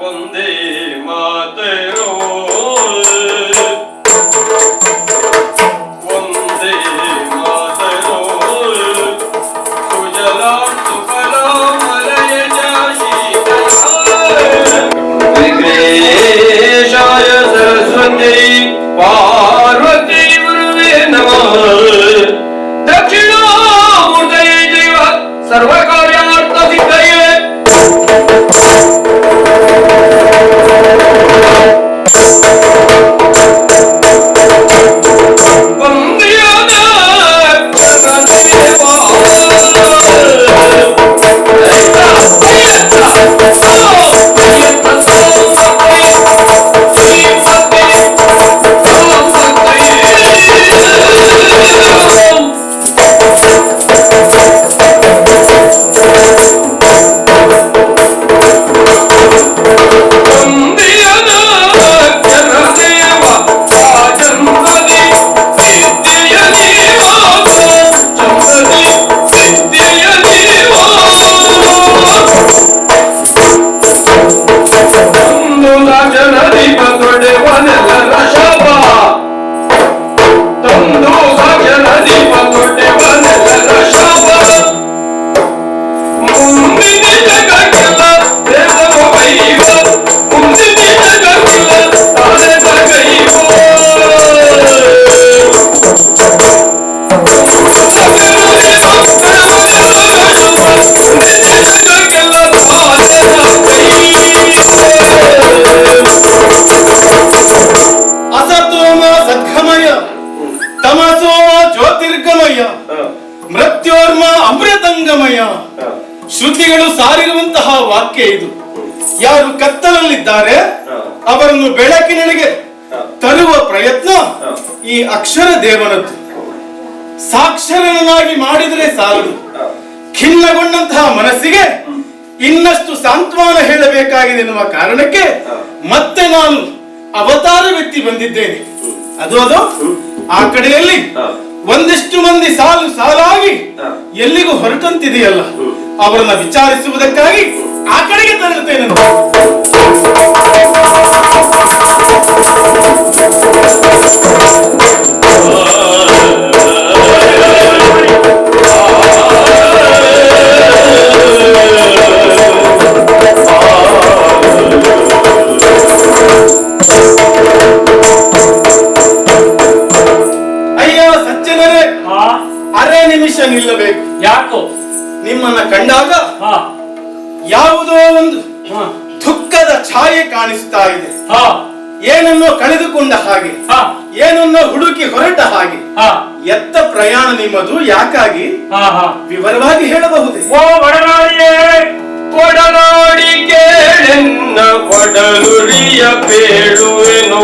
One day. ಮಾತರೋ ಮೃತ್ಯೋರ್ಮ ಅಮೃತಂಗಮಯ. ಶ್ರುತಿಗಳು ಸಾರಿರುವಂತಹ ವಾಕ್ಯ ಇದು. ಯಾರು ಕತ್ತಲಲ್ಲಿದ್ದಾರೆ ಅವರನ್ನು ಬೆಳಕಿನೆಡೆಗೆ ತರುವ ಪ್ರಯತ್ನ ಈ ಅಕ್ಷರ ದೇವನದ್ದು. ಸಾಕ್ಷರನಾಗಿ ಮಾಡಿದರೆ ಸಾಲದು. ಖಿನ್ನಗೊಂಡಂತಹ ಮನಸ್ಸಿಗೆ ಇನ್ನಷ್ಟು ಸಾಂತ್ವನ ಹೇಳಬೇಕಾಗಿದೆ ಎನ್ನುವ ಕಾರಣಕ್ಕೆ ಮತ್ತೆ ನಾನು ಅವತಾರ ವ್ಯಕ್ತಿ ಬಂದಿದ್ದೇನೆ. ಅದು ಅದು? ಆ ಕಡೆಯಲ್ಲಿ ಒಂದಿಷ್ಟು ಮಂದಿ ಸಾಲು ಸಾಲಾಗಿ ಎಲ್ಲಿಗೂ ಹೊರಟಂತಿದೆಯಲ್ಲ ಅವರನ್ನ ವಿಚಾರಿಸುವುದಕ್ಕಾಗಿ ಆ ಕಡೆಗೆ ತರುತ್ತೇನೆ ಯಾಕೋ? ನಿಮ್ಮನ್ನ ಕಂಡಾಗ ಹಾ. ಯಾವುದೋ ಒಂದು ದುಃಖದ ಛಾಯೆ ಕಾಣಿಸ್ತಾ ಇದೆ. ಹಾ. ಏನನ್ನೋ ಕಳೆದುಕೊಂಡ ಹಾಗೆ ಹಾ. ಏನನ್ನೋ ಹುಡುಕಿ ಹೊರಟ ಹಾಗೆ ಹಾ. ಎತ್ತ ಪ್ರಯಾಣ ನಿಮ್ಮದು ಯಾಕಾಗಿ? ಹಾ ಹಾ. ವಿವರವಾಗಿ ಹೇಳಬಹುದು? ಓ ಒಡನಾಡಿಯೇ ಕೊಡನಾಡಿ ಕೇಳೆನ್ನ ಒಡಲುರಿಯ ಬೇಡುವೆನೋ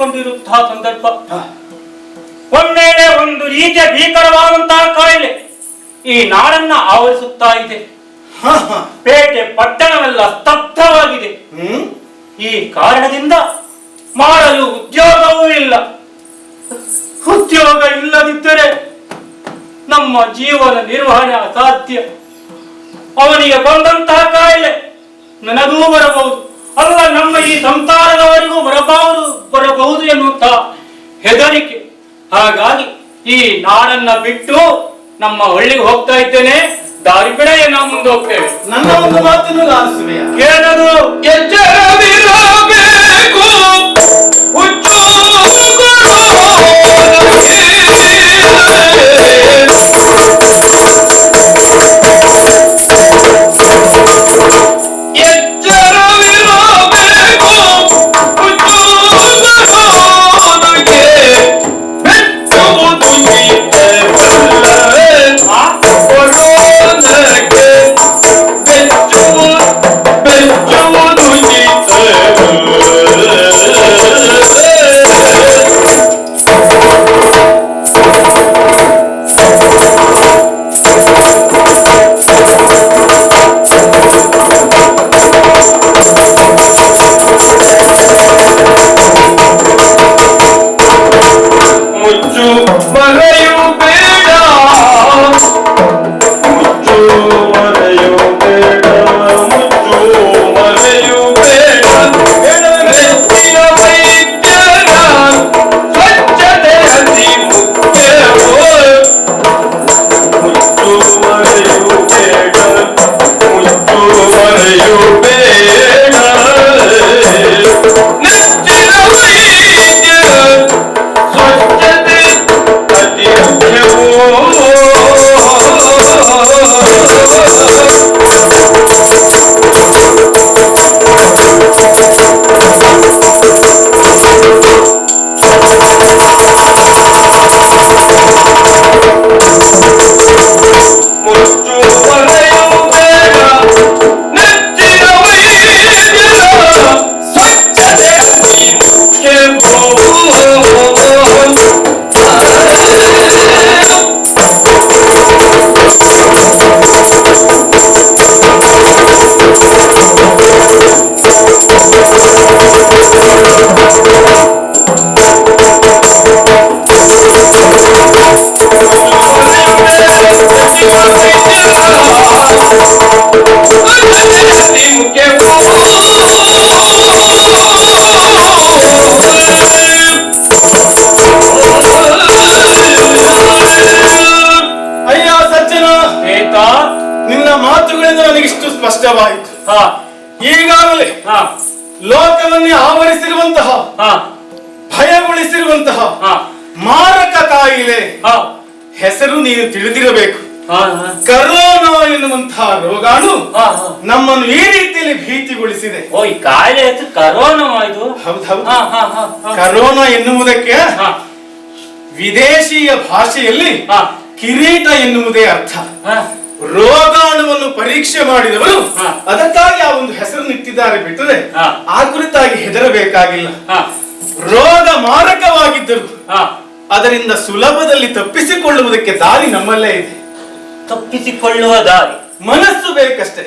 ಸಂಸಾರವನ್ನು ಸಂದರ್ಭ. ಒಮ್ಮೆಲೆ ಒಂದು ರೀತಿಯ ಭೀಕರವಾದಂತಹ ಕಾಯಿಲೆ ಈ ನಾಡನ್ನ ಆವರಿಸುತ್ತಾ ಇದೆ. ಪೇಟೆ ಪಟ್ಟಣವೆಲ್ಲ ಸ್ತಬ್ಧವಾಗಿದೆ. ಈ ಕಾರಣದಿಂದ ಮಾಡಲು ಉದ್ಯೋಗವೂ ಇಲ್ಲ. ಉದ್ಯೋಗ ಇಲ್ಲದಿದ್ದರೆ ನಮ್ಮ ಜೀವನ ನಿರ್ವಹಣೆ ಅಸಾಧ್ಯ. ಅವನಿಗೆ ಬಂದಂತಹ ಕಾಯಿಲೆ ನನಗೂ ಬರಬಹುದು. ಅಲ್ಲ ನಮ್ಮ ಈ ಸಂಸಾರದವರಿಗೂ ಬರಬಹುದು ಬರಬಹುದು ಎನ್ನುವಂತ ಹೆದರಿಕೆ. ಹಾಗಾಗಿ ಈ ನಾಡನ್ನ ಬಿಟ್ಟು ನಮ್ಮ ಹಳ್ಳಿಗೆ ಹೋಗ್ತಾ ಇದ್ದೇನೆ. ದಾರಿ ಬಿಡೆಯ ನಾವು ಮುಂದೆ ಹೋಗ್ತೇವೆ. ನನ್ನ ಒಂದು ಮಾತನ್ನು ಲಾಲಿಸುವೆಯಾ ಏನದು? ಈಗಾಗಲೇ ಹಾ. ಲೋಕವನ್ನೇ ಆವರಿಸಿರುವಂತಹ ಹಾ. ಭಯಗೊಳಿಸಿರುವಂತಹ ಹಾ. ಮಾರಕ ಕಾಯಿಲೆ ಹಾ. ಹೆಸರು ನೀನು ತಿಳಿದಿರಬೇಕು. ಕರೋನಾ ಎನ್ನುವಂತಹ ರೋಗಾಣು. ನಮ್ಮನ್ನು ಈ ರೀತಿಯಲ್ಲಿ ಭೀತಿಗೊಳಿಸಿದೆ. ಓ ಈ ಕಾಯಿಲೆ ಹೆಸರು ಕರೋನಾ ಇದು? ಹೌದು ಹೌದು. ಹಾ ಹಾ ಹಾ ಹಾ. ಕರೋನಾ ಎನ್ನುವುದಕ್ಕೆ ಹಾ. ವಿದೇಶೀಯ ಭಾಷೆಯಲ್ಲಿ ಹಾ. ಕಿರೀಟ ಎನ್ನುವುದೇ ಅರ್ಥ. ಹಾ. ರೋಗಾಣುವನ್ನು ಪರೀಕ್ಷೆ ಮಾಡಿದವರು. ಅದಕ್ಕಾಗಿ ಆ ಒಂದು ಹೆಸರನ್ನಿಟ್ಟಿದ್ದಾರೆ ಬಿಟ್ಟರೆ ಹಾ. ಆ ಕುರಿತಾಗಿ ಹೆದರಬೇಕಾಗಿಲ್ಲ ರೋಗ ಮಾರಕವಾಗಿದ್ದರು ಅದರಿಂದ ಸುಲಭದಲ್ಲಿ ತಪ್ಪಿಸಿಕೊಳ್ಳುವುದಕ್ಕೆ ದಾರಿ ನಮ್ಮಲ್ಲೇ ಇದೆ ತಪ್ಪಿಸಿಕೊಳ್ಳುವ ದಾರಿ ಮನಸ್ಸು ಬೇಕಷ್ಟೇ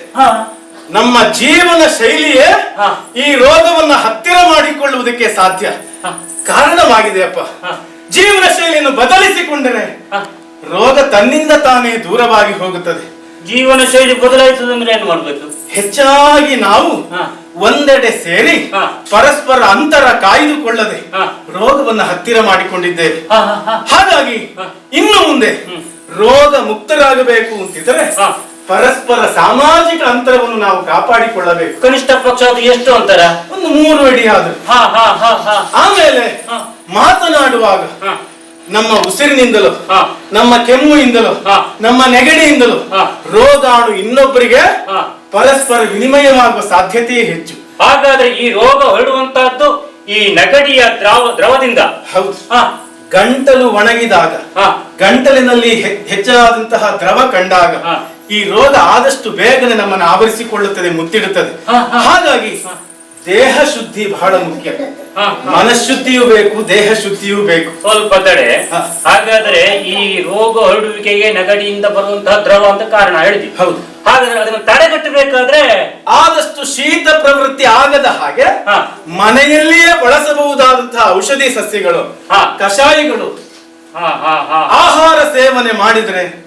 ನಮ್ಮ ಜೀವನ ಶೈಲಿಯೇ. ಈ ರೋಗವನ್ನ ಹತ್ತಿರ ಮಾಡಿಕೊಳ್ಳುವುದಕ್ಕೆ ಸಾಧ್ಯ. ಕಾರಣವಾಗಿದೆ ಅಪ್ಪ. ಜೀವನ ಶೈಲಿಯನ್ನು ಬದಲಿಸಿಕೊಂಡರೆ. ರೋಗ ತನ್ನಿಂದ ತಾನೇ ದೂರವಾಗಿ ಹೋಗುತ್ತದೆ. ಜೀವನ ಶೈಲಿ ಬದಲಾಯಿಸುದಂದ್ರೆ ಏನ್ ಮಾಡ್ಬೇಕು? ಹೆಚ್ಚಾಗಿ ನಾವು. ಒಂದೆಡೆ ಸೇರಿ ಪರಸ್ಪರ ಅಂತರ ಕಾಯ್ದುಕೊಳ್ಳದೆ ರೋಗವನ್ನು ಹತ್ತಿರ ಮಾಡಿಕೊಂಡಿದ್ದೇವೆ. ಹಾಗಾಗಿ. ಇನ್ನು ಮುಂದೆ ರೋಗ ಮುಕ್ತರಾಗಬೇಕು ಅಂತಿದ್ರೆ ಪರಸ್ಪರ ಸಾಮಾಜಿಕ ಅಂತರವನ್ನು ನಾವು ಕಾಪಾಡಿಕೊಳ್ಳಬೇಕು. ಕನಿಷ್ಠ ಪಕ್ಷ ಅದು ಎಷ್ಟು ಅಂತಾರ? ಒಂದು ಮೂರು ಅಡಿ ಆದ್ರೂ. ಹಾ ಹಾ ಹಾ ಹಾ. ಆಮೇಲೆ. ಮಾತನಾಡುವಾಗ ನಮ್ಮ ಉಸಿರಿನಿಂದಲೂ ಹಾ. ನಮ್ಮ ಕೆಮ್ಮುಯಿಂದಲೂ ಹಾ. ನಮ್ಮ ನೆಗಡಿಯಿಂದಲೂ ಹಾ. ರೋಗಾಣು ಇನ್ನೊಬ್ಬರಿಗೆ. ಪರಸ್ಪರ ವಿನಿಮಯವಾಗುವ ಸಾಧ್ಯತೆಯೇ ಹೆಚ್ಚು ಹಾಗಾದ್ರೆ ಈ ರೋಗ ಹರಡುವಂತಹದ್ದು ಈ ನಗಡಿಯ ದ್ರಾವ ದ್ರವದಿಂದ ಹೌದು ಹಾ ಗಂಟಲು ಒಣಗಿದಾಗ ಹಾ ಗಂಟಲಿನಲ್ಲಿ ಹೆಚ್ಚಾದಂತಹ ದ್ರವ ಕಂಡಾಗ ಹಾ. ಈ ರೋಗ ಆದಷ್ಟು ಬೇಗನೆ ನಮ್ಮನ್ನು ಆವರಿಸಿಕೊಳ್ಳುತ್ತದೆ ಮುತ್ತಿಡುತ್ತದೆ. ಹಾಗಾಗಿ. ದೇಹ ಶುದ್ಧಿ ಬಹಳ ಮುಖ್ಯ. ಮನಶುದ್ಧಿಯೂ. ಬೇಕು ದೇಹ ಶುದ್ಧಿಯೂ ಬೇಕು. ಸ್ವಲ್ಪ ತಡೆ ಹಾಗಾದ್ರೆ ಈ ರೋಗ ಹರಡುವಿಕೆಗೆ ನಗಡಿಯಿಂದ ಬರುವಂತಹ ದ್ರವ ಅಂತ ಕಾರಣ ಹೇಳಿದ್ವಿ. ಹೌದು. ಹಾಗಾದ್ರೆ ಅದನ್ನು ತಡೆಗಟ್ಟಬೇಕಾದ್ರೆ ಆದಷ್ಟು ಶೀತ ಪ್ರವೃತ್ತಿ ಆಗದ ಹಾಗೆ ಹಾ. ಮನೆಯಲ್ಲಿಯೇ ಬಳಸಬಹುದಾದಂತಹ ಔಷಧಿ ಸಸ್ಯಗಳು ಹಾ. ಕಷಾಯಗಳು ಆಹಾರ ಸೇವನೆ ಮಾಡಿದ್ರೆ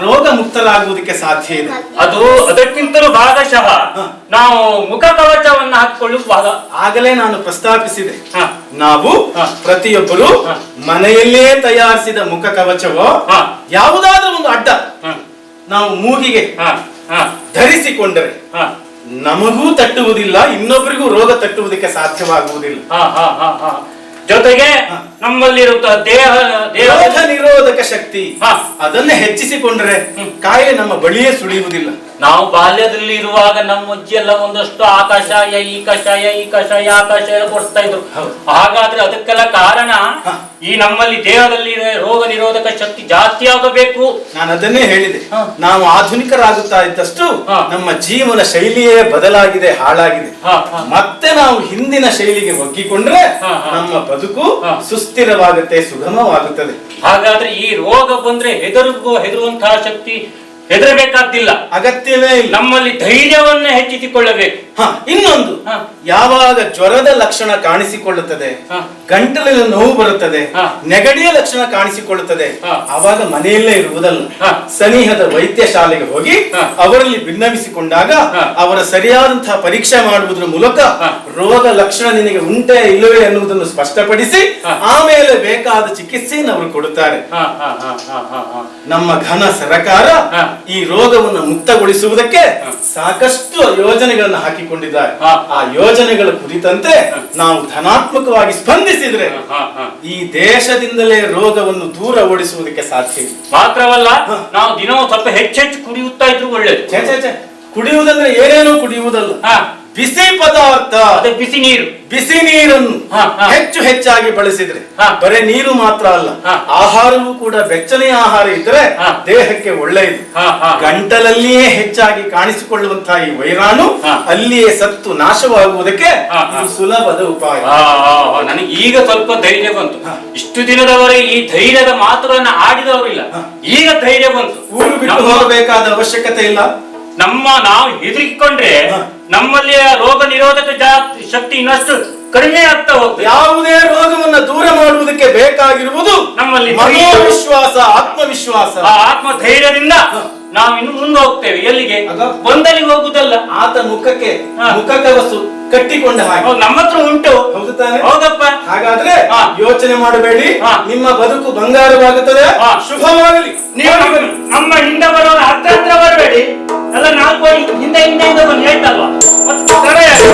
ರೋಗ ಮುಕ್ತರಾಗುವುದಕ್ಕೆ ಸಾಧ್ಯ ಇದೆ ಅದು ಅದಕ್ಕಿಂತಲೂ ಭಾಗಶಃ. ನಾವು ಮುಖ ಕವಚವನ್ನು ಹಾಕಿಕೊಳ್ಳುವ ಭಾಗ ಆಗಲೇ ನಾನು ಪ್ರಸ್ತಾಪಿಸಿದೆ ಹಾ. ನಾವು. ಪ್ರತಿಯೊಬ್ಬರು. ಮನೆಯಲ್ಲೇ ತಯಾರಿಸಿದ ಮುಖ ಕವಚವೋ. ಯಾವುದಾದ್ರೂ ಒಂದು ಅಡ್ಡ ನಾವು ಮೂಗಿಗೆ ಧರಿಸಿಕೊಂಡರೆ ಹಾ, ನಮಗೂ ತಟ್ಟುವುದಿಲ್ಲ ಇನ್ನೊಬ್ಬರಿಗೂ ರೋಗ ತಟ್ಟುವುದಕ್ಕೆ ಸಾಧ್ಯವಾಗುವುದಿಲ್ಲ. ಜೊತೆಗೆ ಹಾ. ನಮ್ಮಲ್ಲಿರುತ್ತ ದೇಹ ದೇಹ ರೋಗ ನಿರೋಧಕ ಶಕ್ತಿ ಅದನ್ನ ಹೆಚ್ಚಿಸಿಕೊಂಡ್ರೆ. ಕಾಯಿಲೆ ನಮ್ಮ ಬಳಿಯೇ ಸುಳಿಯುವುದಿಲ್ಲ ನಾವು ಬಾಲ್ಯದಲ್ಲಿ ಇರುವಾಗ ನಮ್ಮ ಅಜ್ಜಿ ಎಲ್ಲ ಒಂದಷ್ಟು ಆ ಕಷಾಯ ಈ ಕಷಾಯ ಈ ಕಷಾಯ ಆ ಕಷಾಯ ಕೊಡ್ತಾ ಇದ್ರು ಹಾಗಾದ್ರೆ ಅದಕ್ಕೆಲ್ಲ ಕಾರಣ ಈ ನಮ್ಮಲ್ಲಿ ದೇಹದಲ್ಲಿ ರೋಗ ನಿರೋಧಕ ಶಕ್ತಿ ಜಾಸ್ತಿ ಆಗಬೇಕು ನಾನು ಅದನ್ನೇ ಹೇಳಿದೆ ನಾವು ಆಧುನಿಕರಾಗುತ್ತಾ ಇದ್ದಷ್ಟು. ನಮ್ಮ ಜೀವನ ಶೈಲಿಯೇ ಬದಲಾಗಿದೆ ಹಾಳಾಗಿದೆ. ಮತ್ತೆ ನಾವು ಹಿಂದಿನ ಶೈಲಿಗೆ ಒಗ್ಗಿಕೊಂಡ್ರೆ. ನಮ್ಮ ಬದುಕು ಹಾ. ಸುಸ್ಥಿರವಾಗುತ್ತೆ ಸುಗಮವಾಗುತ್ತದೆ. ಹಾಗಾದ್ರೆ ಈ ರೋಗ ಬಂದ್ರೆ ಹೆದರುಗೋ ಹೆದರುವಂತಹ ಶಕ್ತಿ ಹೆದರಬೇಕಾದ್ದಿಲ್ಲ ಅಗತ್ಯವೇ ನಮ್ಮಲ್ಲಿ ಧೈರ್ಯವನ್ನ ಹೆಚ್ಚಿಸಿಕೊಳ್ಳಬೇಕು ಹ ಇನ್ನೊಂದು. ಯಾವಾಗ ಜ್ವರದ ಲಕ್ಷಣ ಕಾಣಿಸಿಕೊಳ್ಳುತ್ತದೆ. ಗಂಟಲಿನ ನೋವು ಬರುತ್ತದೆ. ನೆಗಡಿಯ ಲಕ್ಷಣ ಕಾಣಿಸಿಕೊಳ್ಳುತ್ತದೆ. ಆವಾಗ ಮನೆಯಲ್ಲೇ ಇರುವುದಲ್ಲ. ಸನಿಹದ ವೈದ್ಯ ಶಾಲೆಗೆ ಹೋಗಿ. ಅವರಲ್ಲಿ ಭಿನ್ನವಿಸಿಕೊಂಡಾಗ. ಅವರ ಸರಿಯಾದಂತಹ ಪರೀಕ್ಷೆ ಮಾಡುವುದರ ಮೂಲಕ ರೋಗ ಲಕ್ಷಣ ನಿನಗೆ ಉಂಟೆ ಇಲ್ಲವೇ ಎನ್ನುವುದನ್ನು ಸ್ಪಷ್ಟಪಡಿಸಿ ಆಮೇಲೆ ಬೇಕಾದ ಚಿಕಿತ್ಸೆಯನ್ನು ಅವರು ಕೊಡುತ್ತಾರೆ. ನಮ್ಮ ಘನ ಸರಕಾರ. ಈ ರೋಗವನ್ನು ಮುಕ್ತಗೊಳಿಸುವುದಕ್ಕೆ ಸಾಕಷ್ಟು ಯೋಜನೆಗಳನ್ನು ಹಾಕಿಕೊಂಡಿದ್ದಾರೆ. ಆ ಯೋಜನೆಗಳ ಕುರಿತಂತೆ ನಾವು ಧನಾತ್ಮಕವಾಗಿ ಸ್ಪಂದಿಸಿದ್ರೆ. ಈ ದೇಶದಿಂದಲೇ ರೋಗವನ್ನು ದೂರ ಓಡಿಸುವುದಕ್ಕೆ ಸಾಧ್ಯ ಮಾತ್ರವಲ್ಲ ನಾವು ದಿನವೂ ಸ್ವಲ್ಪ ಹೆಚ್ಚೆಚ್ಚು ಕುಡಿಯುತ್ತಾ ಇದ್ರು ಒಳ್ಳೇದು. ಕುಡಿಯುವುದಂದ್ರೆ ಏನೇನೂ ಕುಡಿಯುವುದಲ್ಲ. ಬಿಸಿ ಪದಾರ್ಥ ಅದೇ ಬಿಸಿ ನೀರು ಬಿಸಿ ನೀರನ್ನು. ಹೆಚ್ಚು ಹೆಚ್ಚಾಗಿ ಬಳಸಿದ್ರೆ. ಬರೇ ನೀರು ಮಾತ್ರ ಅಲ್ಲ. ಆಹಾರವೂ ಕೂಡ ಬೆಚ್ಚನೆಯ ಆಹಾರ ಇದ್ರೆ ಹಾ. ದೇಹಕ್ಕೆ ಒಳ್ಳೆಯದು. ಗಂಟಲಲ್ಲಿಯೇ ಹೆಚ್ಚಾಗಿ ಕಾಣಿಸಿಕೊಳ್ಳುವಂತಹ ಈ ವೈರಾಣು. ಅಲ್ಲಿಯೇ ಸತ್ತು ನಾಶವಾಗುವುದಕ್ಕೆ. ಸುಲಭದ ಉಪಾಯ ನನಗೆ ಈಗ ಸ್ವಲ್ಪ ಧೈರ್ಯ ಬಂತು ಇಷ್ಟು ದಿನದವರೆಗೆ ಈ ಧೈರ್ಯದ ಮಾತುಗಳನ್ನ ಆಡಿದವರಿಲ್ಲ. ಈಗ ಧೈರ್ಯ ಬಂತು ಊರು ಬಿಟ್ಟು ಹೋಗಬೇಕಾದ ಅವಶ್ಯಕತೆ ಇಲ್ಲ ನಮ್ಮ ನಾವು ಹೆದರಿಕೊಂಡ್ರೆ. ನಮ್ಮಲ್ಲಿ ಆ ರೋಗ ನಿರೋಧಕ ಶಕ್ತಿ ಇನ್ನಷ್ಟು ಕಡಿಮೆ ಆಗ್ತಾ ಹೋಗ್ತದೆ ಯಾವುದೇ ರೋಗವನ್ನು ದೂರ ಮಾಡುವುದಕ್ಕೆ ಬೇಕಾಗಿರುವುದು ನಮ್ಮಲ್ಲಿ ಮನೋವಿಶ್ವಾಸ ಆತ್ಮವಿಶ್ವಾಸ. ಆ ಆತ್ಮ ಧೈರ್ಯದಿಂದ. ನಾವು ಇನ್ನು ಮುಂದೆ ಹೋಗ್ತೇವೆ. ಎಲ್ಲಿಗೆ? ಬಂದಲ್ಲಿ ಒಂದಲ್ಲಿ ಹೋಗುದಲ್ಲ ಆತ ಮುಖಕ್ಕೆ ಹಾ. ಮುಖಕವಸು ಕಟ್ಟಿಕೊಂಡ ಹಾಗೆ ನಮ್ಮ ಹತ್ರ ಉಂಟು. ಹೌದು ತಾನೆ. ಹೌದಪ್ಪ. ಹಾಗಾದ್ರೆ. ಯೋಚನೆ ಮಾಡಬೇಡಿ. ನಿಮ್ಮ ಬದುಕು ಬಂಗಾರವಾಗುತ್ತದೆ. ಶುಭವಾಗಲಿ. ನೀವು ನಮ್ಮ- ಹಿಂದೆ ಬರೋ ಹತ್ರ ಹತ್ರ ಬರಬೇಡಿ. ಎಲ್ಲ ನಾಲ್ಕು ಹಿಂದೆ ಹಿಂದೆ ಹಿಂದೆ ಬಂದು ಹೇಳ್ತಲ್ವಾ? ಮತ್ತೆ ಸರಿ.